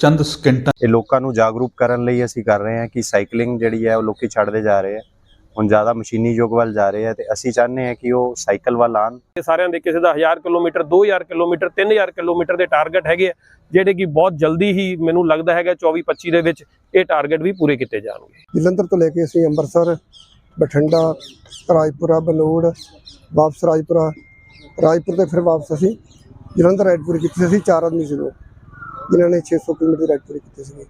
ਚੰਦ ਸਕਿੰਟਾਂ ਇਹ ਲੋਕਾਂ ਨੂੰ ਜਾਗਰੂਕ ਕਰਨ ਲਈ ਅਸੀਂ ਕਰ ਰਹੇ ਹਾਂ ਕਿ ਸਾਈਕਲਿੰਗ ਜਿਹੜੀ ਹੈ ਉਹ ਲੋਕੀ ਛੱਡਦੇ ਜਾ ਰਹੇ ਆ ਹੁਣ ਜ਼ਿਆਦਾ ਮਸ਼ੀਨੀ ਯੁੱਗ ਵੱਲ ਜਾ ਰਹੇ ਆ ਤੇ ਅਸੀਂ ਚਾਹੁੰਦੇ ਹਾਂ ਕਿ ਉਹ ਸਾਈਕਲ ਵੱਲ ਆਉਣ। ਇਹ ਸਾਰਿਆਂ ਦੇ ਕਿਸੇ ਦਾ 1000 ਕਿਲੋਮੀਟਰ 2000 ਕਿਲੋਮੀਟਰ 3000 ਕਿਲੋਮੀਟਰ ਦੇ ਟਾਰਗੇਟ ਹੈਗੇ ਆ, ਜਿਹੜੇ ਕਿ ਬਹੁਤ ਜਲਦੀ ਹੀ ਮੈਨੂੰ ਲੱਗਦਾ ਹੈਗਾ 24 25 ਦੇ ਵਿੱਚ ਇਹ ਟਾਰਗੇਟ ਵੀ ਪੂਰੇ ਕੀਤੇ ਜਾਣਗੇ। ਜਲੰਧਰ ਤੋਂ ਲੈ ਕੇ ਅਸੀਂ ਅੰਮ੍ਰਿਤਸਰ ਬਠਿੰਡਾ ਰਾਜਪੁਰਾ ਬਨੂੜ ਵਾਪਸ ਰਾਜਪੁਰਾ। ਰਾਜਪੁਰ ਤੇ ਫਿਰ ਵਾਪਸ ਅਸੀਂ ਜਲੰਧਰ ਰਾਈਡ ਪੂਰੀ ਕੀਤੀ ਸੀ ਅਸੀਂ ਚਾਰ ਆਦਮੀ ਸੀ ਲੋਕ ਜਿਨ੍ਹਾਂ ਨੇ 600 ਕਿਲੋਮੀਟਰ ਦੀ ਰਾਈਡ ਪੂਰੀ ਕੀਤੀ ਸੀ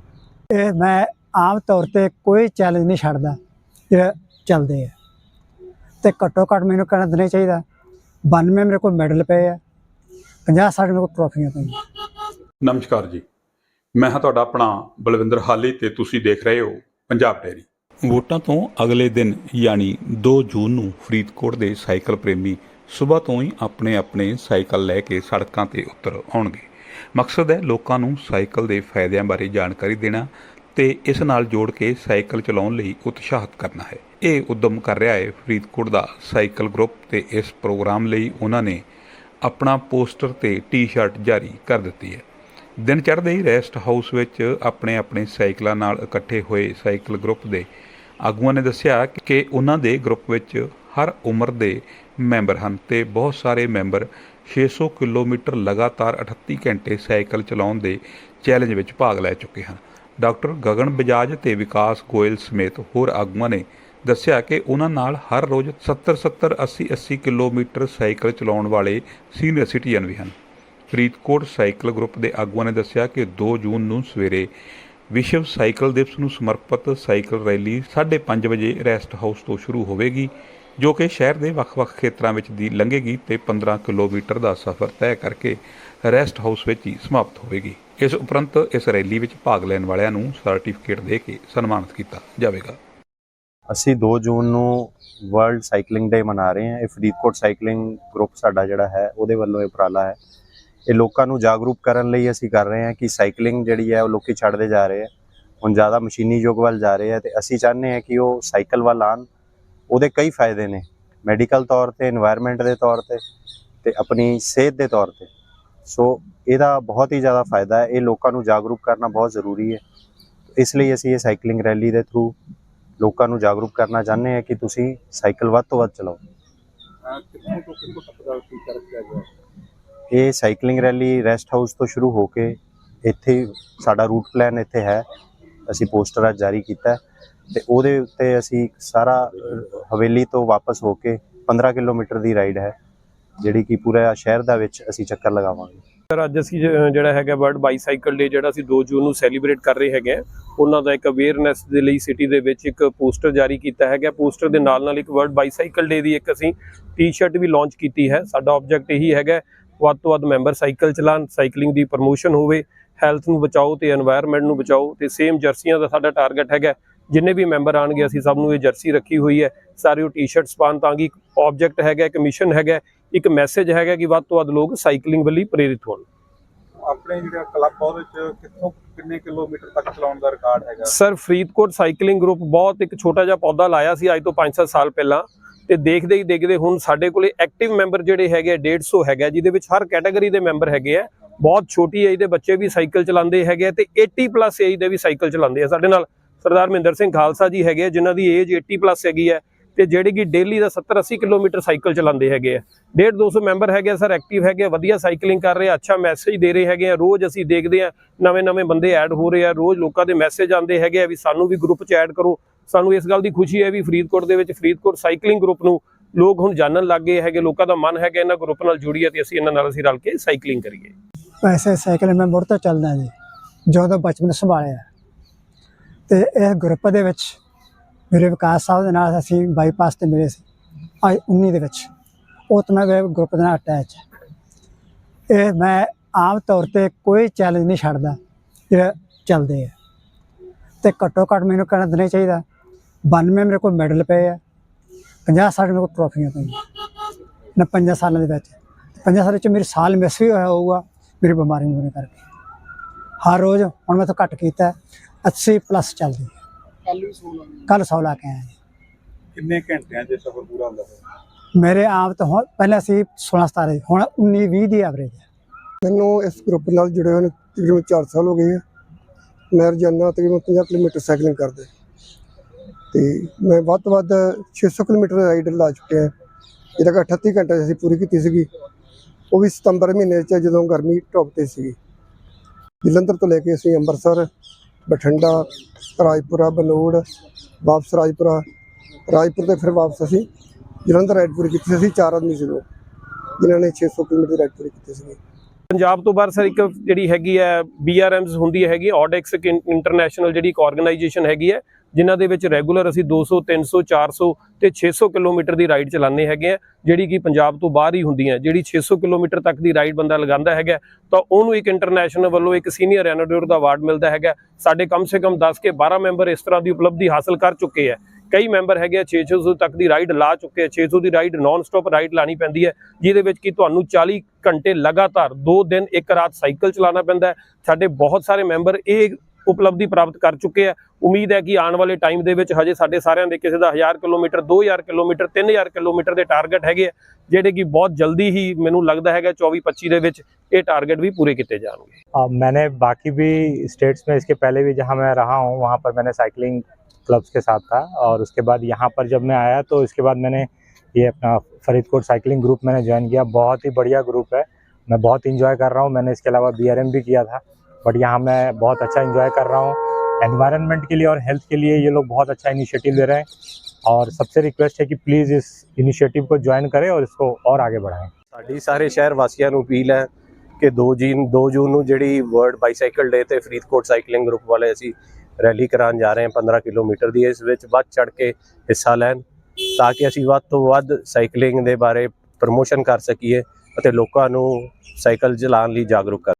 ਇਹ ਮੈਂ ਆਮ ਤੌਰ ਤੇ ਕੋਈ ਚੈਲੰਜ ਨਹੀਂ ਛੱਡਦਾ ਜਿਹੜਾ ਚੱਲਦੇ ਆ। ਤੇ ਘੱਟੋ ਘੱਟ ਮੈਨੂੰ ਕਹਿਣਾ ਦੇਣਾ ਚਾਹੀਦਾ। 92 ਮੇਰੇ ਕੋਲ ਮੈਡਲ ਪਏ ਆ 50 60 ਮੇਰੇ ਕੋਲ ਟਰੋਫੀਆਂ ਪਈਆਂ। ਨਮਸਕਾਰ ਜੀ। ਮੈਂ ਹਾਂ ਤੁਹਾਡਾ ਆਪਣਾ ਬਲਵਿੰਦਰ ਹਾਲੀ ਤੇ ਤੁਸੀਂ ਦੇਖ ਰਹੇ ਹੋ ਪੰਜਾਬ ਡੈਰੀ ਵੋਟਾਂ ਤੋਂ ਅਗਲੇ ਦਿਨ ਯਾਨੀ 2 ਜੂਨ ਨੂੰ ਫਰੀਦਕੋਟ ਦੇ ਸਾਈਕਲ ਪ੍ਰੇਮੀ ਸਵੇਰ ਤੋਂ ਹੀ ਆਪਣੇ ਆਪਣੇ ਸਾਈਕਲ ਲੈ ਕੇ ਸੜਕਾਂ ਤੇ ਉਤਰ ਆਉਣਗੇ। ਮਕਸਦ ਹੈ ਲੋਕਾਂ ਨੂੰ ਸਾਈਕਲ ਦੇ ਫਾਇਦਿਆਂ ਬਾਰੇ ਜਾਣਕਾਰੀ ਦੇਣਾ ਤੇ ਇਸ ਨਾਲ ਜੋੜ ਕੇ ਸਾਈਕਲ ਚਲਾਉਣ ਲਈ ਉਤਸ਼ਾਹਿਤ ਕਰਨਾ ਹੈ। ਇਹ ਉਦਮ ਕਰ ਰਿਹਾ ਹੈ ਫਰੀਦਕੋਟ ਦਾ ਸਾਈਕਲ ਗਰੁੱਪ ਤੇ ਇਸ ਪ੍ਰੋਗਰਾਮ ਲਈ ਉਹਨਾਂ ਨੇ ਆਪਣਾ ਪੋਸਟਰ ਤੇ ਟੀ-ਸ਼ਰਟ ਜਾਰੀ ਕਰ ਦਿੱਤੀ ਹੈ। ਦਿਨ ਚੜ੍ਹਦੇ ਹੀ ਰੈਸਟ ਹਾਊਸ ਵਿੱਚ ਆਪਣੇ ਆਪਣੇ ਸਾਈਕਲਾਂ ਨਾਲ ਇਕੱਠੇ ਹੋਏ ਸਾਈਕਲ ਗਰੁੱਪ ਦੇ ਆਗੂਆਂ ਨੇ ਦੱਸਿਆ ਕਿ ਉਹਨਾਂ ਦੇ ਗਰੁੱਪ ਵਿੱਚ ਹਰ ਉਮਰ ਦੇ ਮੈਂਬਰ ਹਨ ਤੇ ਬਹੁਤ ਸਾਰੇ ਮੈਂਬਰ 600 ਕਿਲੋਮੀਟਰ ਲਗਾਤਾਰ 38 ਘੰਟੇ ਸਾਈਕਲ ਚਲਾਉਣ ਦੇ ਚੈਲੰਜ ਵਿੱਚ ਭਾਗ ਲੈ ਚੁੱਕੇ ਹਨ। ਡਾਕਟਰ ਗਗਨ ਬਜਾਜ ਤੇ ਵਿਕਾਸ ਗੋਇਲ ਸਮੇਤ ਹੋਰ ਆਗੂਆਂ ਨੇ ਦੱਸਿਆ ਕਿ ਉਹਨਾਂ ਨਾਲ ਹਰ ਰੋਜ਼ 70 70 80 80 ਕਿਲੋਮੀਟਰ ਸਾਈਕਲ ਚਲਾਉਣ ਵਾਲੇ ਸੀਨੀਅਰ ਸਿਟੀਜ਼ਨ ਵੀ ਹਨ। ਫਰੀਦਕੋਟ ਸਾਈਕਲ ਗਰੁੱਪ ਦੇ ਆਗੂਆਂ ਨੇ ਦੱਸਿਆ ਕਿ 2 ਜੂਨ ਨੂੰ ਸਵੇਰੇ ਵਿਸ਼ਵ ਸਾਈਕਲ ਦਿਵਸ ਨੂੰ ਸਮਰਪਿਤ ਸਾਈਕਲ ਰੈਲੀ 5:30 ਵਜੇ ਰੈਸਟ ਹਾਊਸ ਤੋਂ ਸ਼ੁਰੂ ਹੋਵੇਗੀ। ਜੋ ਕਿ ਸ਼ਹਿਰ ਦੇ ਵੱਖ-ਵੱਖ ਖੇਤਰਾਂ ਵਿੱਚ ਦੀ ਲੰਘੇਗੀ ਤੇ 15 ਕਿਲੋਮੀਟਰ ਦਾ ਸਫ਼ਰ ਤੈਅ ਕਰਕੇ ਰੈਸਟ ਹਾਊਸ ਵਿੱਚ ਹੀ ਸਮਾਪਤ ਹੋਵੇਗੀ। ਇਸ ਉਪਰੰਤ ਇਸ ਰੈਲੀ ਵਿੱਚ ਭਾਗ ਲੈਣ ਵਾਲਿਆਂ ਨੂੰ ਸਰਟੀਫਿਕੇਟ ਦੇ ਕੇ ਸਨਮਾਨਿਤ ਕੀਤਾ ਜਾਵੇਗਾ। ਅਸੀਂ 2 ਜੂਨ ਨੂੰ ਵਰਲਡ ਸਾਈਕਲਿੰਗ ਡੇ ਮਨਾ ਰਹੇ ਹਾਂ। ਇਹ ਫਰੀਦਕੋਟ ਸਾਈਕਲਿੰਗ ਗਰੁੱਪ ਸਾਡਾ ਜਿਹੜਾ ਹੈ, ਉਹਦੇ ਵੱਲੋਂ ਇਹ ਉਪਰਾਲਾ ਹੈ। ਇਹ ਲੋਕਾਂ ਨੂੰ ਜਾਗਰੂਕ ਕਰਨ ਲਈ ਅਸੀਂ ਕਰ ਰਹੇ ਹਾਂ ਕਿ ਸਾਈਕਲਿੰਗ ਜਿਹੜੀ ਹੈ, ਉਹ ਲੋਕੀ ਛੱਡਦੇ ਜਾ ਰਹੇ ਆ ਹੁਣ ਜ਼ਿਆਦਾ ਮਸ਼ੀਨੀ ਯੁੱਗ ਵੱਲ ਜਾ ਰਹੇ ਆ ਤੇ ਅਸੀਂ ਚਾਹੁੰਦੇ ਹਾਂ ਕਿ ਉਹ ਸਾਈਕਲ ਵੱਲ ਆਉਣ। ਉਹਦੇ ਕਈ ਫਾਇਦੇ ਨੇ ਮੈਡੀਕਲ ਤੌਰ ਤੇ এনवायरमेंट ਦੇ ਤੌਰ ਤੇ ਤੇ ਆਪਣੀ ਸਿਹਤ ਦੇ ਤੌਰ ਤੇ। ਸੋ ਇਹਦਾ ਬਹੁਤ ਹੀ ਜ਼ਿਆਦਾ ਫਾਇਦਾ ਹੈ ਇਹ ਲੋਕਾਂ ਨੂੰ ਜਾਗਰੂਕ ਕਰਨਾ ਬਹੁਤ ਜ਼ਰੂਰੀ ਹੈ। ਇਸ ਲਈ ਅਸੀਂ ਇਹ ਸਾਈਕਲਿੰਗ ਰੈਲੀ ਦੇ ਥਰੂ ਲੋਕਾਂ ਨੂੰ ਜਾਗਰੂਕ ਕਰਨਾ ਚਾਹੁੰਦੇ ਹਾਂ ਕਿ ਤੁਸੀਂ ਸਾਈਕਲ ਵੱਧ ਤੋਂ ਵੱਧ ਚਲਾਓ। ਇਹ ਸਾਈਕਲਿੰਗ ਰੈਲੀ ਰੈਸਟ ਹਾਊਸ ਤੋਂ ਸ਼ੁਰੂ ਹੋ ਕੇ ਇੱਥੇ ਸਾਡਾ ਰੂਟ ਪਲਾਨ ਇੱਥੇ ਹੈ। ਅਸੀਂ ਪੋਸਟਰ ਅੱਜ ਜਾਰੀ ਕੀਤਾ ਤੇ ਉਹਦੇ ਉੱਤੇ ਅਸੀਂ ਸਾਰਾ ਹਵੇਲੀ ਤੋਂ ਵਾਪਸ ਹੋ ਕੇ 15 ਕਿਲੋਮੀਟਰ ਦੀ ਰਾਈਡ ਹੈ, ਜਿਹੜੀ ਕਿ ਪੂਰਾ ਸ਼ਹਿਰ ਦਾ ਵਿੱਚ ਅਸੀਂ ਚੱਕਰ ਲਗਾਵਾਂਗੇ। ਸਰ, ਅੱਜ ਅਸੀਂ ਜਿਹੜਾ ਹੈਗਾ ਵਰਲਡ ਬਾਈਸਾਈਕਲ ਡੇ, ਜਿਹੜਾ ਅਸੀਂ 2 ਜੂਨ ਨੂੰ ਸੈਲੀਬ੍ਰੇਟ ਕਰ ਰਹੇ ਹੈਗੇ ਉਹਨਾਂ ਦਾ ਇੱਕ ਅਵੇਅਰਨੈਸ ਦੇ ਲਈ ਸਿਟੀ ਦੇ ਵਿੱਚ ਇੱਕ ਪੋਸਟਰ ਜਾਰੀ ਕੀਤਾ ਹੈਗਾ ਪੋਸਟਰ ਦੇ ਨਾਲ ਨਾਲ ਇੱਕ ਵਰਲਡ ਬਾਈਸਾਈਕਲ ਡੇ ਦੀ ਇੱਕ ਅਸੀਂ ਟੀ-ਸ਼ਰਟ ਵੀ ਲਾਂਚ ਕੀਤੀ ਹੈ। ਸਾਡਾ ਆਬਜੈਕਟ ਇਹੀ ਹੈਗਾ ਵੱਧ ਤੋਂ ਵੱਧ ਮੈਂਬਰ ਸਾਈਕਲ ਚਲਾਣ ਸਾਈਕਲਿੰਗ ਦੀ ਪ੍ਰੋਮੋਸ਼ਨ ਹੋਵੇ ਹੈਲਥ ਨੂੰ ਬਚਾਓ ਤੇ এনवायरमेंट ਨੂੰ ਬਚਾਓ ਤੇ ਸੇਮ ਜਰਸੀਆਂ ਦਾ ਸਾਡਾ ਟਾਰਗੇਟ ਹੈਗਾ ਜਿੰਨੇ ਵੀ ਮੈਂਬਰ ਆਣਗੇ ਅਸੀਂ ਸਭ ਨੂੰ ਇਹ ਜਰਸੀ ਰੱਖੀ ਹੋਈ ਹੈ। ਸਾਰੇ ਉਹ ਟੀ-ਸ਼ਰਟਸ ਪਾਉਣ ਤਾਂ ਕਿ ਆਬਜੈਕਟ ਹੈਗਾ ਇੱਕ ਮਿਸ਼ਨ ਹੈਗਾ ਇੱਕ ਮੈਸੇਜ ਹੈਗਾ ਕਿ ਵੱਧ ਤੋਂ ਵੱਧ ਲੋਕ ਸਾਈਕਲਿੰਗ ਵੱਲ ਪ੍ਰੇਰਿਤ ਹੋਣ। ਆਪਣੇ ਜਿਹੜਾ ਕਲੱਬ ਉਹਦੇ ਚ ਕਿੱਥੋਂ ਕਿੰਨੇ ਕਿਲੋਮੀਟਰ ਤੱਕ ਚਲਾਉਣ ਦਾ ਰਿਕਾਰਡ ਹੈਗਾ? ਸਰ ਫਰੀਦਕੋਟ ਸਾਈਕਲਿੰਗ ਗਰੁੱਪ ਬਹੁਤ ਇੱਕ ਛੋਟਾ ਜਿਹਾ ਪੌਦਾ ਲਾਇਆ ਸੀ ਅੱਜ ਤੋਂ 5-7 ਸਾਲ ਪਹਿਲਾਂ। ਤੇ ਦੇਖਦੇ ਹੀ ਦੇਖਦੇ ਹੁਣ ਸਾਡੇ ਕੋਲੇ ਐਕਟਿਵ ਮੈਂਬਰ ਜਿਹੜੇ ਹੈਗੇ ਆ, 150 ਹੈਗਾ ਜਿਹਦੇ ਵਿੱਚ ਹਰ ਕੈਟਾਗਰੀ ਦੇ ਮੈਂਬਰ ਹੈਗੇ ਆ। ਬਹੁਤ ਛੋਟੀ ਏਜ ਦੇ ਬੱਚੇ ਵੀ ਸਾਈਕਲ ਚਲਾਉਂਦੇ ਹੈਗੇ ਤੇ 80 ਪਲੱਸ ਏਜ ਦੇ ਵੀ ਸਾਈਕਲ ਚਲਾਉਂਦੇ ਆ ਸਾਡੇ ਨਾਲ। ਸਰਦਾਰ ਮਹਿੰਦਰ ਸਿੰਘ ਖਾਲਸਾ ਜੀ ਹੈਗੇ ਆ, ਜਿਨ੍ਹਾਂ ਦੀ ਏਜ 80 ਪਲੱਸ ਹੈਗੀ ਹੈ ਤੇ ਜਿਹੜੇ ਕਿ ਡੇਲੀ ਦਾ 70 80 ਕਿਲੋਮੀਟਰ ਸਾਈਕਲ ਚਲਾਉਂਦੇ ਹੈਗੇ ਆ। 1.5 200 ਮੈਂਬਰ ਹੈਗੇ ਆ ਸਰ ਐਕਟਿਵ ਹੈਗੇ ਆ ਵਧੀਆ ਸਾਈਕਲਿੰਗ ਕਰ ਰਹੇ ਆ ਅੱਛਾ ਮੈਸੇਜ ਦੇ ਰਹੇ ਹੈਗੇ ਆ। ਰੋਜ਼ ਅਸੀਂ ਦੇਖਦੇ ਆ ਨਵੇਂ ਨਵੇਂ ਬੰਦੇ ਐਡ ਹੋ ਰਹੇ ਆ ਰੋਜ਼ ਲੋਕਾਂ ਦੇ ਮੈਸੇਜ ਆਉਂਦੇ ਹੈਗੇ ਆ ਵੀ ਸਾਨੂੰ ਵੀ ਗਰੁੱਪ 'ਚ ਐਡ ਕਰੋ। ਸਾਨੂੰ ਇਸ ਗੱਲ ਦੀ ਖੁਸ਼ੀ ਹੈ ਵੀ ਫਰੀਦਕੋਟ ਦੇ ਵਿੱਚ ਫਰੀਦਕੋਟ ਸਾਈਕਲਿੰਗ ਗਰੁੱਪ ਨੂੰ ਲੋਕ ਹੁਣ ਜਾਣਨ ਲੱਗ ਗਏ ਹੈਗੇ ਲੋਕਾਂ ਦਾ ਮਨ ਹੈਗਾ ਇਹਨਾਂ ਗਰੁੱਪ ਨਾਲ ਜੁੜੀਏ ਤੇ ਅਸੀਂ ਇਹਨਾਂ ਨਾਲ ਅਸੀਂ ਰਲ ਕੇ ਸਾਈਕਲਿੰਗ ਕਰੀਏ। ਵੈਸੇ ਸਾਈਕਲ ਮੈਂ ਮੁੜ ਤੋਂ ਚੱਲਦਾ ਜੀ ਜਦੋਂ ਬਚਪਨ ਸੰਭਾਲਿਆ। ਤੇ ਇਹ ਗਰੁੱਪ ਦੇ ਵਿੱਚ ਮੇਰੇ ਵਿਕਾਸ ਸਾਹਿਬ ਦੇ ਨਾਲ ਅਸੀਂ ਬਾਈਪਾਸ ਤੇ ਮਿਲੇ ਸੀ, ਅੱਜ 19 ਦੇ ਵਿੱਚ। ਉਹ ਤਾਂ ਮੈਂ ਗਰੁੱਪ ਦੇ ਨਾਲ ਅਟੈਚ ਹੈ ਇਹ ਮੈਂ ਆਮ ਤੌਰ ਤੇ ਕੋਈ ਚੈਲੰਜ ਨਹੀਂ ਛੱਡਦਾ ਜਿਹੜਾ ਚੱਲਦੇ ਆ। ਤੇ ਘੱਟੋ ਘੱਟ ਮੈਨੂੰ ਕਹਿਣਾ ਦੇਣਾ ਚਾਹੀਦਾ 92 ਮੇਰੇ ਕੋਲ ਮੈਡਲ ਪਏ ਆ 50 60 ਮੇਰੇ ਕੋਲ ਟਰੋਫੀਆਂ ਪਈਆਂ। ਨਾ ਪੰਜਾਂ ਸਾਲਾਂ ਦੇ ਵਿੱਚ, ਪੰਜਾਂ ਸਾਲਾਂ ਵਿੱਚ ਮੇਰੇ ਸਾਲ ਮਿਸ ਵੀ ਹੋਇਆ ਹੋਊਗਾ, ਮੇਰੀ ਬਿਮਾਰੀ ਨੂੰ ਕਰਕੇ। ਹਰ ਰੋਜ਼ ਹੁਣ ਮੈਂ ਤਾਂ ਘੱਟ ਕੀਤਾ 80 ਪਲੱਸ ਚੱਲਦੀ ਹੈ। ਕੱਲ ਵੀ ਕੱਲ 100 ਲਾ ਕੇ ਆਇਆ ਜੀ ਕਿੰਨੇ ਘੰਟਿਆਂ 'ਚ ਸਫ਼ਰ ਪੂਰਾ ਹੁੰਦਾ ਹੈ ਮੇਰੇ ਆਪ ਤੋਂ ਹੁਣ ਪਹਿਲਾਂ ਸੀ 16 17 ਹੁਣ 19 20 ਦੀ ਐਵਰੇਜ ਹੈ। ਮੈਨੂੰ ਇਸ ਗਰੁੱਪ ਨਾਲ ਜੁੜੇ ਹੋਏ ਨੂੰ ਤਕਰੀਬਨ 4 ਸਾਲ ਹੋ ਗਏ ਆ। ਮੈਂ ਰੋਜ਼ਾਨਾ ਤਕਰੀਬਨ 50 ਕਿਲੋਮੀਟਰ ਸਾਈਕਲਿੰਗ ਕਰਦੇ ਤੇ ਮੈਂ ਵੱਧ ਤੋਂ ਵੱਧ 600 ਕਿਲੋਮੀਟਰ ਰਾਈਡ ਲਾ ਚੁੱਕਿਆ ਜਿਹਦਾ ਕਿ 38 ਘੰਟੇ 'ਚ ਅਸੀਂ ਪੂਰੀ ਕੀਤੀ ਸੀਗੀ। ਉਹ ਵੀ ਸਤੰਬਰ ਮਹੀਨੇ 'ਚ ਜਦੋਂ ਗਰਮੀ ਟੌਪ ਤੇ ਸੀਗੀ। ਜਲੰਧਰ ਤੋਂ ਲੈ ਕੇ ਅਸੀਂ ਅੰਮ੍ਰਿਤਸਰ ਬਠਿੰਡਾ, ਰਾਜਪੁਰਾ ਬਨੂੜ ਵਾਪਸ ਰਾਜਪੁਰਾ। ਰਾਜਪੁਰ ਤੇ ਫਿਰ ਵਾਪਸ ਅਸੀਂ ਜਲੰਧਰ ਰਾਈਡ ਪੂਰੀ ਕੀਤੀ ਸੀ ਚਾਰ ਆਦਮੀ ਸੀ ਲੋਕ ਜਿਨ੍ਹਾਂ ਨੇ 600 ਕਿਲੋਮੀਟਰ ਦੀ ਰਾਈਡ ਪੂਰੀ ਕੀਤੀ ਸੀ ਪੰਜਾਬ ਤੋਂ ਬਾਹਰ ਸਰ ਇੱਕ ਜਿਹੜੀ ਹੈਗੀ ਹੈ ਬੀਆਰਐਮਸ ਹੁੰਦੀ ਹੈਗੀ ਆਡੈਕਸ ਇੰਟਰਨੈਸ਼ਨਲ ਜਿਹੜੀ ਇੱਕ ਆਰਗੇਨਾਈਜੇਸ਼ਨ ਹੈਗੀ ਹੈ, ਜਿਨ੍ਹਾਂ ਦੇ ਵਿੱਚ ਰੈਗੂਲਰ ਅਸੀਂ 200 300 400 ਤੇ 600 ਕਿਲੋਮੀਟਰ ਦੀ ਰਾਈਡ ਚਲਾਉਂਦੇ ਹੈਗੇ ਆ, ਜਿਹੜੀ ਕਿ ਪੰਜਾਬ ਤੋਂ ਬਾਹਰ ਹੀ ਹੁੰਦੀ ਹੈ। ਜਿਹੜੀ 600 ਕਿਲੋਮੀਟਰ ਤੱਕ ਦੀ ਰਾਈਡ ਬੰਦਾ ਲਗਾਉਂਦਾ ਹੈਗਾ, ਤਾਂ ਉਹਨੂੰ ਇੱਕ ਇੰਟਰਨੈਸ਼ਨਲ ਵੱਲੋਂ ਇੱਕ ਸੀਨੀਅਰ ਐਨਾਡੋਰ ਦਾ ਅਵਾਰਡ ਮਿਲਦਾ ਹੈਗਾ। ਸਾਡੇ ਕਮ ਸੇ ਕਮ 10 ਕੇ 12 ਮੈਂਬਰ ਇਸ ਤਰ੍ਹਾਂ ਦੀ ਉਪਲਬਧੀ ਹਾਸਲ ਕਰ ਚੁੱਕੇ ਹੈ ਕਈ ਮੈਂਬਰ ਹੈਗੇ ਆ 600 ਤੱਕ ਦੀ ਰਾਈਡ ਲਾ ਚੁੱਕੇ ਆ 600 ਦੀ ਰਾਈਡ ਨਾਨ ਸਟਾਪ ਰਾਈਡ ਲਾਣੀ ਪੈਂਦੀ ਹੈ ਜਿਹਦੇ ਵਿੱਚ ਕਿ ਤੁਹਾਨੂੰ 40 ਘੰਟੇ ਲਗਾਤਾਰ 2 ਦਿਨ ਇੱਕ ਰਾਤ ਸਾਈਕਲ ਚਲਾਉਣਾ ਪੈਂਦਾ ਹੈ ਸਾਡੇ ਬਹੁਤ ਸਾਰੇ ਮੈਂਬਰ ਇਹ ਉਪਲਬਧੀ ਪ੍ਰਾਪਤ ਕਰ ਚੁੱਕੇ ਆ ਉਮੀਦ ਹੈ ਕਿ ਆਉਣ ਵਾਲੇ ਟਾਈਮ ਦੇ ਵਿੱਚ ਹਜੇ ਸਾਡੇ ਸਾਰਿਆਂ ਦੇ ਕਿਸੇ ਦਾ 1000 ਕਿਲੋਮੀਟਰ 2000 ਕਿਲੋਮੀਟਰ 3000 ਕਿਲੋਮੀਟਰ ਦੇ ਟਾਰਗੇਟ ਹੈਗੇ ਆ ਜਿਹੜੇ ਕਿ ਬਹੁਤ ਜਲਦੀ ਹੀ ਮੈਨੂੰ ਲੱਗਦਾ ਹੈਗਾ 24 25 ਦੇ ਵਿੱਚ ਇਹ ਟਾਰਗੇਟ ਵੀ ਪੂਰੇ ਕੀਤੇ ਜਾਣਗੇ अब मैंने बाकी भी स्टेट्स में इसके पहले भी जहाँ मैं रहा हूँ वहाँ पर मैंने साइकिलिंग क्लब्स के साथ था और उसके बाद यहाँ पर जब मैं आया तो इसके बाद मैंने ये अपना फरीदकोट साइकिलिंग ग्रुप मैंने ज्वाइन किया बहुत ही बढ़िया ग्रुप है मैं बहुत इंजॉय कर रहा हूँ मैंने इसके अलावा बी भी किया था बट यहाँ मैं बहुत अच्छा इंजॉय कर रहा हूँ एनवायरनमेंट के लिए और हेल्थ के लिए ये लोग बहुत अच्छा इनिशिएटिव ले रहे हैं और सबसे रिक्वेस्ट है कि प्लीज़ इस इनिशिएटिव को ज्वाइन करें और इसको और आगे बढ़ाएं ਸਾਡੀ ਸਾਰੇ ਸ਼ਹਿਰ ਵਾਸੀਆਂ ਨੂੰ ਅਪੀਲ ਹੈ ਕਿ 2 ਜੂਨ 2 ਜੂਨ ਨੂੰ ਜਿਹੜੀ ਵਰਲਡ ਬਾਈਸਾਈਕਲ ਡੇ ਤੇ ਫਰੀਦਕੋਟ ਸਾਈਕਲਿੰਗ ਗਰੁੱਪ ਵਾਲੇ ਅਸੀਂ ਰੈਲੀ ਕਰਾਉਣ ਜਾ ਰਹੇ ਹਾਂ 15 ਕਿਲੋਮੀਟਰ ਦੀ, ਇਸ ਵਿੱਚ ਵੱਧ ਚੜ ਕੇ ਹਿੱਸਾ ਲੈਣ ਤਾਂ ਕਿ ਅਸੀਂ ਵੱਧ ਤੋਂ ਵੱਧ ਸਾਈਕਲਿੰਗ ਦੇ ਬਾਰੇ ਪ੍ਰਮੋਸ਼ਨ ਕਰ ਸਕੀਏ ਅਤੇ ਲੋਕਾਂ ਨੂੰ ਸਾਈਕਲ ਚਲਾਉਣ ਲਈ ਜਾਗਰੂਕ ਕਰ